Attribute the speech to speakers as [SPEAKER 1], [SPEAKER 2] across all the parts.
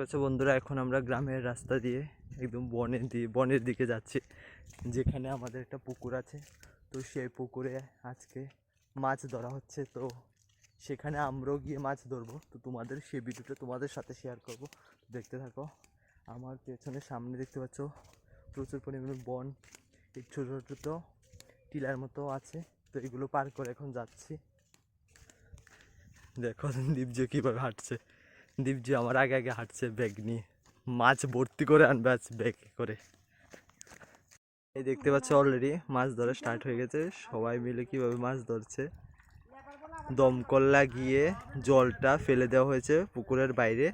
[SPEAKER 1] পাচ্ছ বন্ধুরা, এখন আমরা গ্রামের রাস্তা দিয়ে, একদম বনের দিয়ে বনের দিকে যাচ্ছি, যেখানে আমাদের একটা পুকুর আছে। তো সেই পুকুরে আজকে মাছ ধরা হচ্ছে, তো সেখানে আমরাও গিয়ে মাছ ধরবো। তো তোমাদের সেই ভিডিওটা তোমাদের সাথে শেয়ার করব। দেখতে থাকো, আমার পেছনে সামনে দেখতে পাচ্ছ, প্রচুর পরিমাণে বন, এই ছোটো ছোটো টিলার মতো আছে, তো এগুলো পার করে এখন যাচ্ছি। দেখো দীপজ কীভাবে হাঁটছে। দীপজি আমার আগে আগে হাঁটছে ব্যাগ নিয়ে। মাছ ভর্তি করে আনবে আজ ব্যাগ করে। এই দেখতে পাচ্ছ অলরেডি মাছ ধরা স্টার্ট হয়ে গেছে। সবাই মিলে কীভাবে মাছ ধরছে? দমকল লাগিয়ে জলটা ফেলে দেওয়া হয়েছে পুকুরের বাইরে।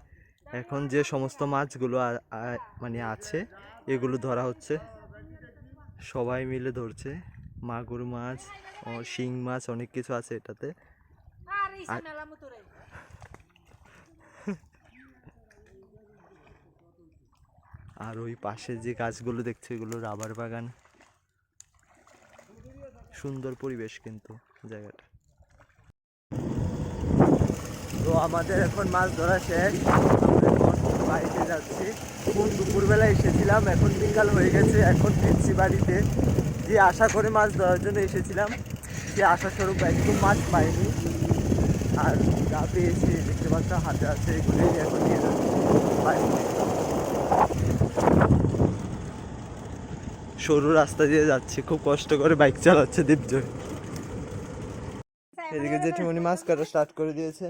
[SPEAKER 1] এখন যে সমস্ত মাছগুলো মানে আছে এগুলো ধরা হচ্ছে। সবাই মিলে ধরছে। মাগুর মাছ ও শিং মাছ অনেক কিছু আছে এটাতে। আর- আর ওই পাশে যে গাছগুলো দেখছ, এগুলো রাবার বাগান। সুন্দর পরিবেশ কিন্তু জায়গাটা। তো আমাদের এখন মাছ ধরা শেষ। বাড়িতে যাচ্ছি। কোন দুপুরবেলা এসেছিলাম, এখন বিকাল হয়ে গেছে। এখন ফিরছি বাড়িতে। যে আশা করে মাছ ধরার জন্য এসেছিলাম, সে আশা স্বরূপ একদম মাছ পাইনি আর যা পেয়েছি, দেখতে পাচ্ছ, হাতে আছে এগুলোই এখন নিয়ে যাচ্ছি। বাড়িতে। সরু রাস্তা দিয়ে যাচ্ছি খুব কষ্ট করে বাইক চালাচ্ছে দীপজয়। এদিকে জেঠিমণি মাছ কাটা স্টার্ট করে দিয়েছে।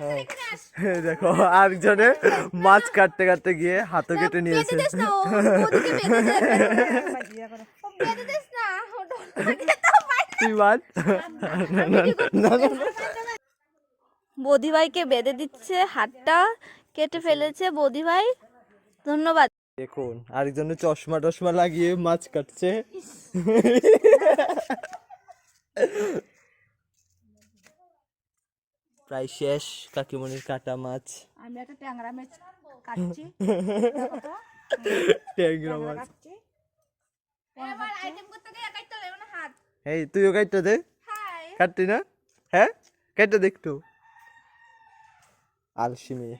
[SPEAKER 1] হ্যাঁ। দেখো আরেকজনে মাছ কাটতে কাটতে গিয়ে হাতও কেটে নিয়েছে।
[SPEAKER 2] বৌদি। ভাইকে বেঁধে দিচ্ছে হাতটা কেটে ফেলেছে বৌদি ভাই ধন্যবাদ।
[SPEAKER 1] দেখুন আরেকজনে চশমা টশমা লাগিয়ে মাছ কাটছে। প্রায় শেষ কাকিমণির কাটা মাছ।
[SPEAKER 3] আমি একটা ট্যাংরা মাছ কাটছি।
[SPEAKER 1] ট্যাংরা মাছ।
[SPEAKER 3] কাটছি।
[SPEAKER 1] এই তুইও কাটতে দে। কাটতি না? হ্যাঁ? কেটে দে আলসি মেয়ে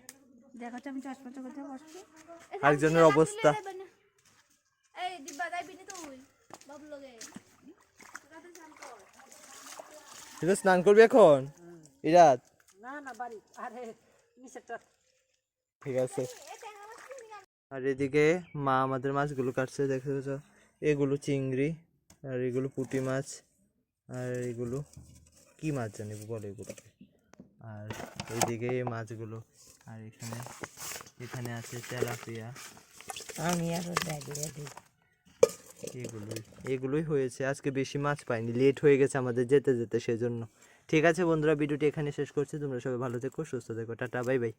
[SPEAKER 3] দেখো তো আমি চশমা করতে বসছি।
[SPEAKER 1] আরেকজনের অবস্থা।
[SPEAKER 2] এই দিব্যা যাই বিনি তুই বাবু লগে।
[SPEAKER 1] তুই স্নান করবি এখন? ইরাত?
[SPEAKER 3] না না বাড়ি। আরে নিচেরটা।
[SPEAKER 1] ঠিক আছে। আর এদিকে মা আমাদের মাছগুলো কাটছে দেখতে পাচ্ছ এগুলো চিংড়ি আর এগুলো পুঁটি মাছ আর এগুলো কি মাছ জানি বলে এগুলোকে? আর ওইদিকে মাছগুলো। আর এখানে এখানে আছে তেলাপিয়া।
[SPEAKER 3] আমি আরও
[SPEAKER 1] এগুলোই এগুলোই হয়েছে। আজকে বেশি মাছ পাইনি লেট হয়ে গেছে আমাদের যেতে যেতে সেজন্য। ঠিক আছে বন্ধুরা ভিডিওটি এখানে শেষ করছি। তোমরা সবাই ভালো থেকো সুস্থ থেকো। Tata bye bye